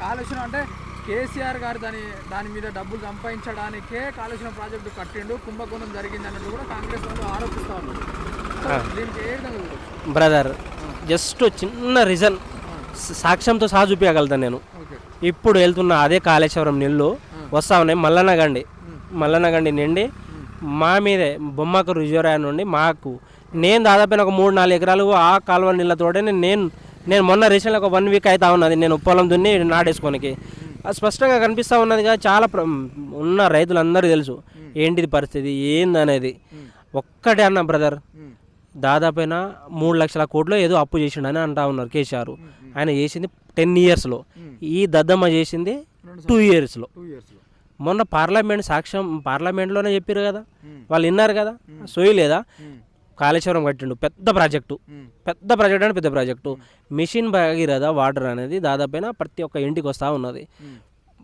కాళేశ్వరం అంటే కేసీఆర్ గారు దాని దాని మీద డబ్బులు సంపాదించడానికే కాళేశ్వరం ప్రాజెక్టు కట్టిండు కుంభకోణం జరిగింది అన్నట్టు కూడా కాంగ్రెస్ వాళ్ళు ఆరోపిస్తా ఉన్నారు. బ్రదర్ జస్ట్ చిన్న రీజన్. సాక్ష్యంతో సహా చూపించగలుగుతాను నేను. ఇప్పుడు వెళ్తున్న అదే కాళేశ్వరం నీళ్ళు వస్తా ఉన్నాయి. మల్లనగండి మల్లనగండి నిండి మా మీదే బొమ్మకు రిజర్వాయర్ నుండి మాకు నేను దాదాపు ఒక మూడు నాలుగు ఎకరాలు ఆ కాలువ నీళ్ళతోటే నేను నేను నేను మొన్న రీసెంట్గా ఒక వన్ వీక్ అవుతా ఉన్నది. నేను పొలం దున్ని నాటేసుకోనికి. స్పష్టంగా కనిపిస్తూ ఉన్నదిగా చాలా ఉన్న రైతులందరూ తెలుసు. ఏంటిది పరిస్థితి? ఏందనేది? ఒక్కటే అన్న బ్రదర్ దాదాపైన మూడు లక్షల కోట్లు ఏదో అప్పు చేసిండని అంటా ఉన్నారు కేసీఆర్. ఆయన చేసింది టెన్ ఇయర్స్లో ఈ దద్దమ్మ చేసింది టూ ఇయర్స్లో మొన్న పార్లమెంట్ సాక్ష్యం పార్లమెంట్లోనే చెప్పారు కదా. వాళ్ళు విన్నారు కదా. సోయి లేదా కాళేశ్వరం కట్టిండు. పెద్ద ప్రాజెక్టు. పెద్ద ప్రాజెక్ట్ అంటే పెద్ద ప్రాజెక్టు. మిషన్ భగీరథ వాటర్ అనేది దాదాపైన ప్రతి ఒక్క ఇంటికి వస్తూ ఉన్నది.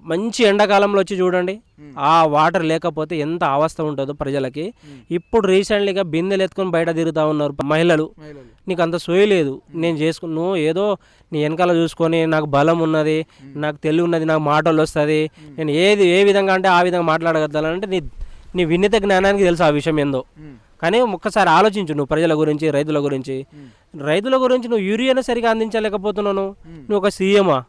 మంచి ఎండాకాలంలో వచ్చి చూడండి. ఆ వాటర్ లేకపోతే ఎంత అవస్థ ఉంటుందో ప్రజలకి. ఇప్పుడు రీసెంట్లీగా బిందెలు ఎత్తుకొని బయట తిరుగుతూ ఉన్నారు మహిళలు. నీకు అంత సోయి లేదు. నేను చేసుకు నువ్వు ఏదో నీ వెనకాల చూసుకొని నాకు బలం ఉన్నది నాకు తెలివి ఉన్నది నాకు మాటలు వస్తుంది. నేను ఏది ఏ విధంగా అంటే ఆ విధంగా మాట్లాడగలుగుతానంటే నీ నీ విన్నిత జ్ఞానానికి తెలుసు ఆ విషయం ఏందో. కానీ ఒక్కసారి ఆలోచించు నువ్వు ప్రజల గురించి రైతుల గురించి. రైతుల గురించి నువ్వు యూరియాను సరిగా అందించలేకపోతున్నాను. నువ్వు ఒక సీఎమా.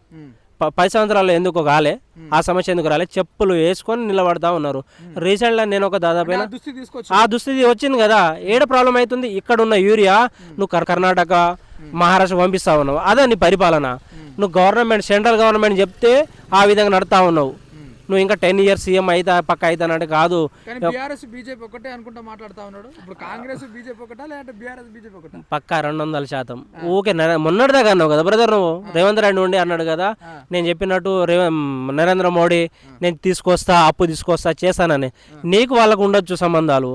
ప- పది సంవత్సరాల్లో ఎందుకు కాలే ఆ సమస్య ఎందుకు రాలే? చెప్పులు వేసుకొని నిలబడతా ఉన్నారు. రీసెంట్గా నేను ఒక దాదాపు ఆ దుస్థితి తీసుకొచ్చి ఆ దుస్థితి వచ్చింది కదా. ఏడ ప్రాబ్లం అవుతుంది? ఇక్కడ ఉన్న యూరియా నువ్వు కర్- కర్ణాటక మహారాష్ట్ర పంపిస్తా ఉన్నావు. అదే నీ పరిపాలన. నువ్వు గవర్నమెంట్ సెంట్రల్ గవర్నమెంట్ చెప్తే ఆ విధంగా నడుతా ఉన్నావు. నువ్వు ఇంకా టెన్ ఇయర్స్ సీఎం అయితే పక్క అవుతానంటే కాదు. కానీ బీఆర్ఎస్ బీజేపీ ఒకటే అనుకుంటా మాట్లాడుతా ఉన్నాడు. ఇప్పుడు కాంగ్రెస్ బీజేపీ ఒకటా లేదంటే బీఆర్ఎస్ బీజేపీ ఒకటా పక్కా రెండు వందల శాతం. ఊకే నరే- మొన్నటిదాకా అన్నావు కదా బ్రదర్ నువ్వు? రేవంత్ రెడ్డి ఉండి అన్నాడు కదా నేను చెప్పినట్టు రేవ నరేంద్ర మోడీ నేను తీసుకొస్తా అప్పు తీసుకొస్తా చేస్తానని నీకు వాళ్ళకు ఉండొచ్చు సంబంధాలు.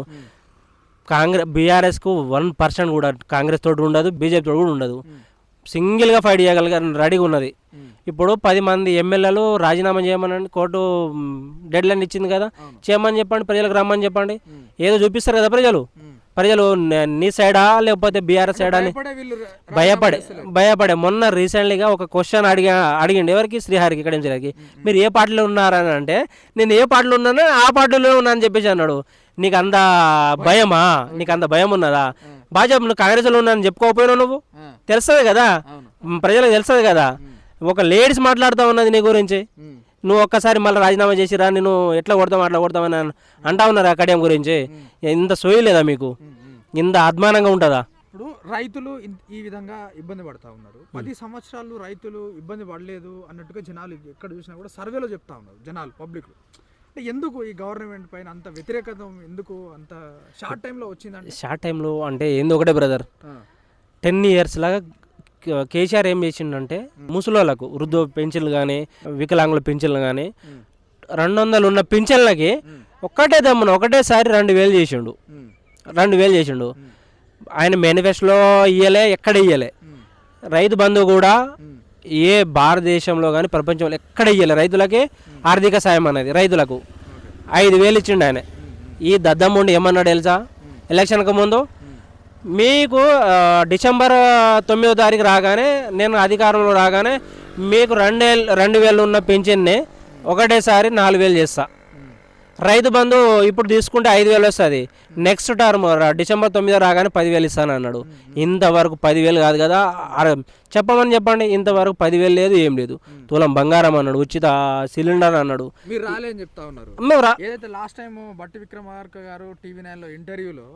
కాంగ్రెస్ బీఆర్ఎస్కు వన్ పర్సెంట్ కూడా కాంగ్రెస్ తోటి ఉండదు బీజేపీ తోటి కూడా ఉండదు. సింగిల్గా ఫైట్ చేయగలిగ రెడీగా ఉన్నది. ఇప్పుడు పది మంది ఎమ్మెల్యేలు రాజీనామా చేయమని కోర్టు డెడ్ లైన్ ఇచ్చింది కదా. చేయమని చెప్పండి ప్రజలకు రమ్మని చెప్పండి. ఏదో చూపిస్తారు కదా ప్రజలు. ప్రజలు న- సైడా లేకపోతే బీఆర్ఎస్ సైడా అని భయపడే భయపడే మొన్న రీసెంట్లీగా ఒక క్వశ్చన్ అడిగా అడిగిండు ఎవరికి? శ్రీహరికి ఇక్కడ నుంచి మీరు ఏ పార్టీలో ఉన్నారని అంటే నేను ఏ పార్టీలో ఉన్నానో ఆ పార్టీలో ఉన్నా అని చెప్పేసి అన్నాడు. నీకు అంత భయమా? నీకు అంత భయం ఉన్నదా? భాజపా నువ్వు కాంగ్రెస్లో ఉన్నానని చెప్పుకోకపోయినావు నువ్వు? తెలుస్తుంది కదా? ప్రజలకు తెలుస్తుంది కదా? ఒక లేడీస్ మాట్లాడుతూ ఉన్నది నీ గురించి. నువ్వు ఒక్కసారి మళ్ళీ రాజీనామా చేసిరా నేను ఎట్లా కొడతాం అట్లా కొడతామని అంటా ఉన్నారు అకాడమీ గురించి? ఇంత సోయి లేదా మీకు. ఇంత అద్మానంగా ఉంటుందా? ఇప్పుడు రైతులు ఈ విధంగా ఇబ్బంది పడతా ఉన్నారు. పది సంవత్సరాలు రైతులు ఇబ్బంది పడలేదు అన్నట్టుగా జనాలు ఎక్కడ చూసినా కూడా సర్వేలో చెప్తా ఉన్నారు జనాలు పబ్లిక్ అంటే ఎందుకు ఈ గవర్నమెంట్ పైన అంత వ్యతిరేకత ఎందుకు అంత షార్ట్ టైంలో వచ్చిందంటే? షార్ట్ టైంలో అంటే ఏంది ఒకటే బ్రదర్. టెన్ ఇయర్స్ లాగా కేసీఆర్ ఏం చేసిండంటే ముసలోళ్ళకు వృద్ధు పెన్షన్లు కానీ వికలాంగుల పెన్షన్లు కానీ రెండు వందలు ఉన్న పెన్షన్లకి ఒక్కటే దమ్మున ఒకటేసారి రెండు వేలు చేసిండు. రెండు వేలు చేసిండు. ఆయన మేనిఫెస్టోలో ఇయ్యలే ఎక్కడ ఇయ్యలే. రైతు బంధు కూడా ఏ భారతదేశంలో కానీ ప్రపంచంలో ఎక్కడ ఇయ్యలే. రైతులకి ఆర్థిక సాయం అనేది రైతులకు. ఐదు వేలు ఇచ్చిండు ఆయన. ఈ దద్దమ్ముండి ఏమన్నాడు తెలుసా? ఎలక్షన్కి ముందు మీకు డిసెంబర్ తొమ్మిదో తారీఖు రాగానే నేను అధికారంలో రాగానే మీకు రెండేళ్ళు రెండు వేలు ఉన్న పెన్షన్ని ఒకటేసారి నాలుగు వేలు చేస్తా. రైతు బంధు ఇప్పుడు తీసుకుంటే ఐదు వేలు వస్తుంది. నెక్స్ట్ టర్మ్ డిసెంబర్ తొమ్మిదో రాగానే పదివేలు ఇస్తాను అన్నాడు. ఇంతవరకు పదివేలు కాదు కదా చెప్పమని చెప్పండి ఇంతవరకు పదివేలు లేదు ఏం లేదు. తులం బంగారం అన్నాడు ఉచిత సిలిండర్ అన్నాడు. మీరు రాలే అని చెప్తా ఉన్నారు. మేము లాస్ట్ టైం బట్టి విక్రమార్క గారు టీవీ నైన్లో ఇంటర్వ్యూలో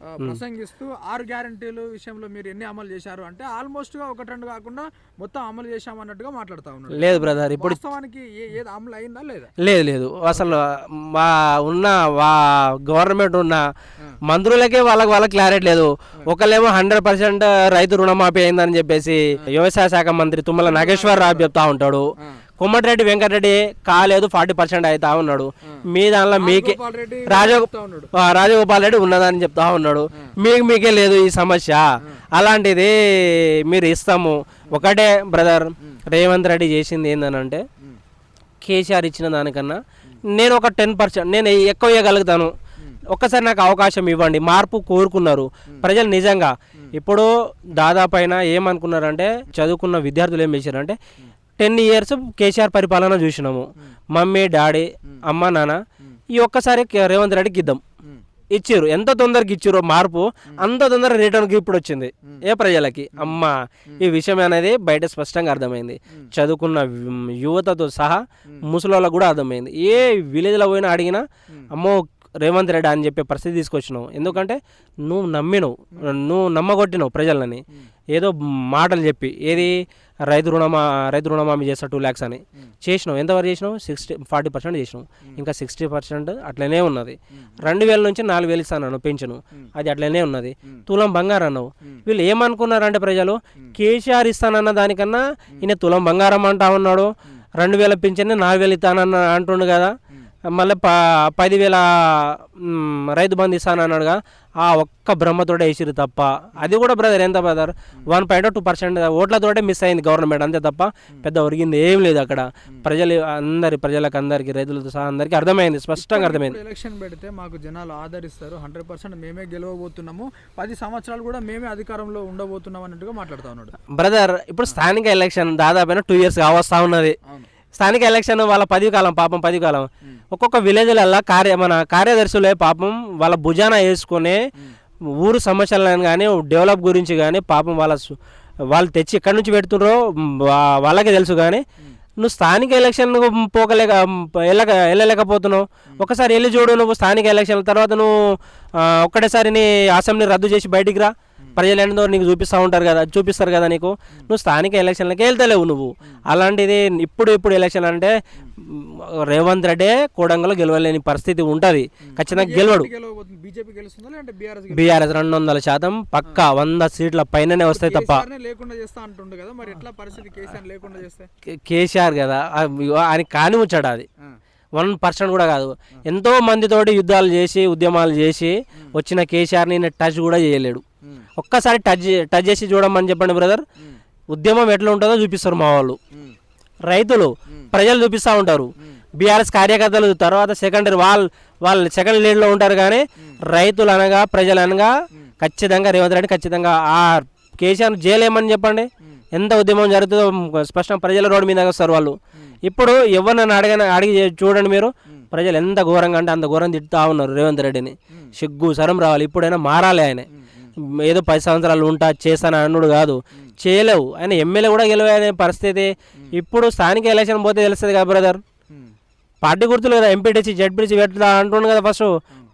ప్రసంగిస్తూ ఆరు గ్యారంటీలు విషయంలో మీరు ఎన్ని అమలు చేశారు అంటే ఆల్మోస్ట్గా ఒకటి రెండు కాకుండా మొత్తం అమలు చేశామన్నట్టుగా మాట్లాడుతా ఉన్నాడు. లేదు బ్రదర్ ఇప్పుడు వాస్తవానికి ఏది అమలు అయిందా లేదా? లేదు లేదు. అసలు మా ఉన్న వా గవర్నమెంట్ ఉన్న మంత్రులకే వాళ్ళకి వాళ్ళకి క్లారిటీ లేదు. ఒకళ్ళేమో హండ్రెడ్ పర్సెంట్ రైతు రుణమాఫీ అయిందని చెప్పేసి వ్యవసాయ శాఖ మంత్రి తుమ్మల నాగేశ్వరరావు చెప్తా ఉంటాడు. కొమ్మటిరెడ్డి వెంకటరెడ్డి కాలేదు ఫార్టీ పర్సెంట్ అవుతా ఉన్నాడు. మీ దానిలో మీకే రాజగోపాల్ రెడ్డి ఉన్నదని చెప్తా ఉన్నాడు. మీకు మీకే లేదు ఈ సమస్య. అలాంటిది మీరు ఇస్తాము. ఒకటే బ్రదర్ రేవంత్ రెడ్డి చేసింది ఏందనంటే కేసీఆర్ ఇచ్చిన దానికన్నా నేను ఒక టెన్ పర్సెంట్ నేను ఎక్కువ ఇవ్వగలుగుతాను. ఒక్కసారి నాకు అవకాశం ఇవ్వండి. మార్పు కోరుకున్నారు. ప్రజలు నిజంగా ఇప్పుడు దాదాపు అయినా ఏమనుకున్నారంటే చదువుకున్న విద్యార్థులు ఏం చేశారంటే టెన్ ఇయర్స్ కేసీఆర్ పరిపాలన చూసినాము. మమ్మీ డాడీ అమ్మ నాన్న ఈ ఒక్కసారి రేవంత్ రెడ్డికి ఇద్దాం. ఇచ్చారు ఎంత తొందరగా ఇచ్చారో మార్పు అంత తొందర రిటర్న్కి ఇప్పుడు వచ్చింది. ఏ ప్రజలకి? అమ్మ ఈ విషయం అనేది బయట స్పష్టంగా అర్థమైంది. చదువుకున్న యువతతో సహా ముసలోళ్ళకు కూడా అర్థమైంది. ఏ విలేజ్లో పోయినా అడిగినా అమ్మో రేవంత్ రెడ్డి అని చెప్పే పరిస్థితి తీసుకొచ్చినావు. ఎందుకంటే నువ్వు నమ్మినవు నువ్వు నమ్మగొట్టినావు ప్రజలని. ఏదో మాటలు చెప్పి ఏది రైతు రుణమా రైతు రుణమామి చేస్తా టూ ల్యాక్స్ అని చేసినావు. ఎంతవరకు చేసినావు? సిక్స్టీ ఫార్టీ పర్సెంట్ చేసినావు. ఇంకా సిక్స్టీ పర్సెంట్ అట్లనే ఉన్నది. రెండు వేల నుంచి నాలుగు వేలు ఇస్తాను పెంచను. అది అట్లనే ఉన్నది. తులం బంగారం అన్నావు. వీళ్ళు ఏమనుకున్నారంటే ప్రజలు? కేసీఆర్ ఇస్తానన్న దానికన్నా ఈయన తులం బంగారం అంటా ఉన్నాడు. రెండు వేల పింఛన్ నాలుగు వేలు ఇస్తానన్న అంటుండు కదా. మళ్ళీ ప పదివేల రైతు బంధు ఇస్తానన్నాడుగా ఆ ఒక్క బ్రహ్మతోటే వేసిరు తప్ప. అది కూడా బ్రదర్ ఎంత brother one point two percent ఓట్లతోటే miss అయింది గవర్నమెంట్ అంతే తప్ప పెద్ద ఒరిగింది ఏం లేదు అక్కడ. ప్రజలు అందరి ప్రజలకు అందరికి రైతులతో సహా అందరికి అర్థమైంది స్పష్టంగా అర్థమైంది. ఎలక్షన్ పెడితే మాకు జనాలు ఆదరిస్తారు హండ్రెడ్ పర్సెంట్ మేమే గెలవబోతున్నాము పది సంవత్సరాలు కూడా మేమే అధికారంలో ఉండబోతున్నాం అన్నట్టుగా మాట్లాడుతా ఉన్నాడు. బ్రదర్ ఇప్పుడు స్థానిక ఎలక్షన్ దాదాపు టూ ఇయర్స్ కావస్తా ఉన్నది. స్థానిక ఎలక్షన్ వాళ్ళ పదవి కాలం పాపం పదవి కాలం. ఒక్కొక్క విలేజ్లల్లో కార్య మన కార్యదర్శులే పాపం వాళ్ళ భుజాన వేసుకొని ఊరు సమస్యలను కానీ డెవలప్ గురించి కానీ పాపం వాళ్ళ వాళ్ళు తెచ్చి ఎక్కడి నుంచి పెడుతున్నారో వా- వాళ్ళకే తెలుసు కానీ నువ్వు స్థానిక ఎలక్షన్ పోకలేక వెళ్ళక వెళ్ళలేకపోతున్నావు. ఒకసారి వెళ్ళి చూడు నువ్వు స్థానిక ఎలక్షన్ తర్వాత నువ్వు ఒక్కటేసారి నీ అసెంబ్లీ రద్దు చేసి బయటికి రా. ప్రజలు ఏందో నీకు చూపిస్తూ ఉంటారు కదా చూపిస్తారు కదా నీకు. నువ్వు స్థానిక ఎలక్షన్లకి వెళ్తలేవు నువ్వు. అలాంటిది ఇప్పుడు ఇప్పుడు ఎలక్షన్ అంటే రేవంత్ రెడ్డి కూడంగలో గెలవలేని పరిస్థితి ఉంటుంది. ఖచ్చితంగా గెలవడు. బీఆర్ఎస్ రెండు వందల శాతం పక్క వంద సీట్ల పైననే వస్తాయి తప్ప. కేసీఆర్ కదా ఆయన కాని ముచ్చాడు అది. వన్ పర్సెంట్ కూడా కాదు. ఎంతో మందితోటి యుద్ధాలు చేసి ఉద్యమాలు చేసి వచ్చిన కేసీఆర్ని టచ్ కూడా చేయలేడు. ఒక్కసారి టచ్ టచ్ చేసి చూడమని చెప్పండి బ్రదర్ ఉద్యమం ఎట్లా ఉంటుందో చూపిస్తారు మా వాళ్ళు. రైతులు ప్రజలు చూపిస్తూ ఉంటారు. బీఆర్ఎస్ కార్యకర్తలు తర్వాత సెకండరీ వాళ్ళు వాళ్ళు సెకండ్ లీడ్లో ఉంటారు కానీ రైతులు అనగా ప్రజలు అనగా ఖచ్చితంగా రేవంత్ రెడ్డి ఖచ్చితంగా ఆ కేసీఆర్ జైలేమని చెప్పండి. ఎంత ఉద్యమం జరుగుతుందో స్పష్టంగా ప్రజల రోడ్డు మీద వస్తారు వాళ్ళు. ఇప్పుడు ఎవరినైనా అడగని అడిగి చూడండి మీరు. ప్రజలు ఎంత ఘోరంగా అంటే అంత ఘోరం తిట్టుతా ఉన్నారు రేవంత్ రెడ్డిని. సిగ్గు సరం రావాలి. ఇప్పుడైనా మారాలి ఆయన. ఏదో పది సంవత్సరాలు ఉంటా చేస్తాను అన్నుడు కాదు. చేయలేవు. ఆయన ఎమ్మెల్యే కూడా గెలవనే పరిస్థితి. ఇప్పుడు స్థానిక ఎలక్షన్ పోతే తెలుస్తుంది కదా బ్రదర్. పార్టీ గుర్తులు కదా ఎంపీటీసీ జడ్పీటీసీ పెడతా అంటుండు కదా ఫస్ట్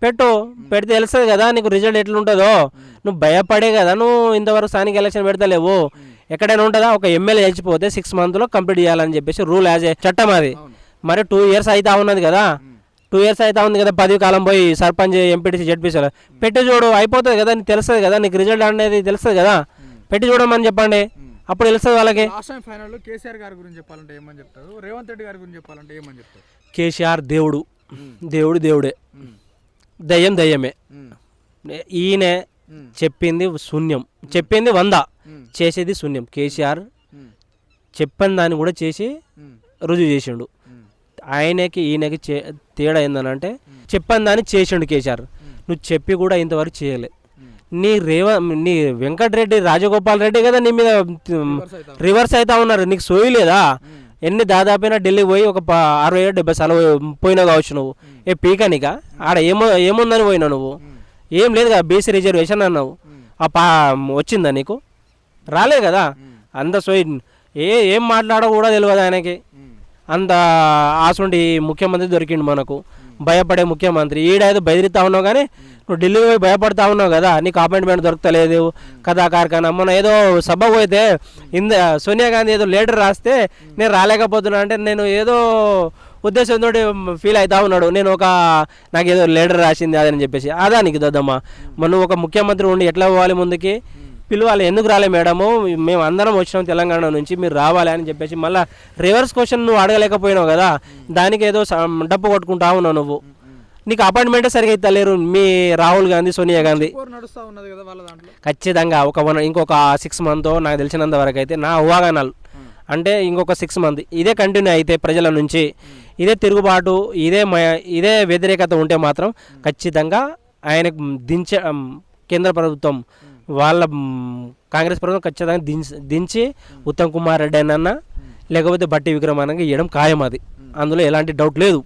పెట్టు. పెడితే తెలుస్తుంది కదా నీకు రిజల్ట్ ఎట్లుంటుందో. నువ్వు భయపడే కదా నువ్వు ఇంతవరకు స్థానిక ఎలక్షన్ పెడతలేవు. ఎక్కడైనా ఉంటుందా? ఒక ఎమ్మెల్యే చచ్చిపోతే సిక్స్ మంత్లో కంప్లీట్ చేయాలని చెప్పేసి రూల్ యాజ్ ఏ చట్టం అది. మరి టూ ఇయర్స్ అయితే ఉన్నది కదా. టూ ఇయర్స్ అయితే ఉంది కదా పది కాలం పోయి సర్పంచ్ ఎంపీటీసీ జడ్పీసీ పెట్టి చూడు అయిపోతుంది కదా నీకు తెలుస్తుంది కదా నీకు రిజల్ట్ అనేది తెలుస్తుంది కదా. పెట్టి చూడమని చెప్పండి. అప్పుడు తెలుస్తుంది వాళ్ళకి. లాస్ట్ టైం కేసీఆర్ గారి గురించి చెప్పాలంటే ఏమని చెప్తారు? రేవంత్ రెడ్డి గారి గురించి చెప్పాలంటే ఏమని చెప్తారు? కేసీఆర్ దేవుడు. దేవుడు దేవుడే. దయ్యం దయ్యమే. ఈయన చెప్పింది శూన్యం. చెప్పింది వంద. చేసేది శూన్యం. కేసీఆర్ చెప్పని దాన్ని కూడా చేసి రుజువు చేసిండు. ఆయనకి ఈయనకి చే తేడా ఏందనంటే చెప్పని దాన్ని చేసిండు కేసీఆర్. నువ్వు చెప్పి కూడా ఇంతవరకు చేయలే. నీ రేవ నీ వెంకటరెడ్డి రాజగోపాల్ రెడ్డి కదా నీ మీద రివర్స్ అవుతా ఉన్నారు. నీకు సోయి లేదా? ఎన్ని దాదాపైనా ఢిల్లీ పోయి ఒక అరవై ఏడు డెబ్బై సార్లు పోయినావు కావచ్చు నువ్వు. ఏ పీకనిక? ఆడ ఏమో ఏముందని పోయినావు నువ్వు? ఏం లేదు కదా బీసీ రిజర్వేషన్ అన్నావు. ఆ పా వచ్చిందా నీకు? రాలేదు కదా? అంత సోయి ఏ ఏం మాట్లాడో కూడా తెలియదు ఆయనకి. అంత ఆసుండి ముఖ్యమంత్రి దొరికిండు మనకు. భయపడే ముఖ్యమంత్రి. ఈడేదో బెదిరిస్తా ఉన్నావు కానీ నువ్వు ఢిల్లీ పోయి భయపడతా ఉన్నావు కదా నీకు అపాయింట్మెంట్ దొరకలేదు. కథా కార్ఖానా మొన్న ఏదో సభ పోతే ఇంద సోనియా గాంధీ ఏదో లెటర్ రాస్తే నేను రాలేకపోతున్నా అంటే నేను ఏదో ఉద్దేశంతో ఫీల్ అవుతా ఉన్నాడు. నేను ఒక నాకు ఏదో లెటర్ రాసింది అదని చెప్పేసి. అదా నీకు దద్దమ్మా. మన నువ్వు ఒక ముఖ్యమంత్రి ఉండి ఎట్లా పోవాలి ముందుకి? పిలవాలి. ఎందుకు రాలే మేడము? మేము అందరం వచ్చినాం తెలంగాణ నుంచి మీరు రావాలి అని చెప్పేసి మళ్ళీ రివర్స్ క్వశ్చన్ నువ్వు అడగలేకపోయినావు కదా? దానికి ఏదో డప్పు కొట్టుకుంటా ఉన్నావు నువ్వు. నీకు అపాయింట్మెంటే సరిగా ఇస్తలేరు మీ రాహుల్ గాంధీ సోనియా గాంధీ. ఖచ్చితంగా ఒక వన్ ఇంకొక సిక్స్ మంత్ నాకు తెలిసినంత వరకు అయితే నా ఊహాగానాలు. అంటే ఇంకొక సిక్స్ మంత్ ఇదే కంటిన్యూ అయితే ప్రజల నుంచి. ఇదే తిరుగుబాటు ఇదే ఇదే వ్యతిరేకత ఉంటే మాత్రం ఖచ్చితంగా ఆయనకు దించే కేంద్ర ప్రభుత్వం వాళ్ళ కాంగ్రెస్ ప్రభుత్వం ఖచ్చితంగా దించి దించి ఉత్తమ్ కుమార్ రెడ్డి అన్న లేకపోతే బట్టి విక్రమానంగా ఇవ్వడం ఖాయం అది. అందులో ఎలాంటి డౌట్ లేదు.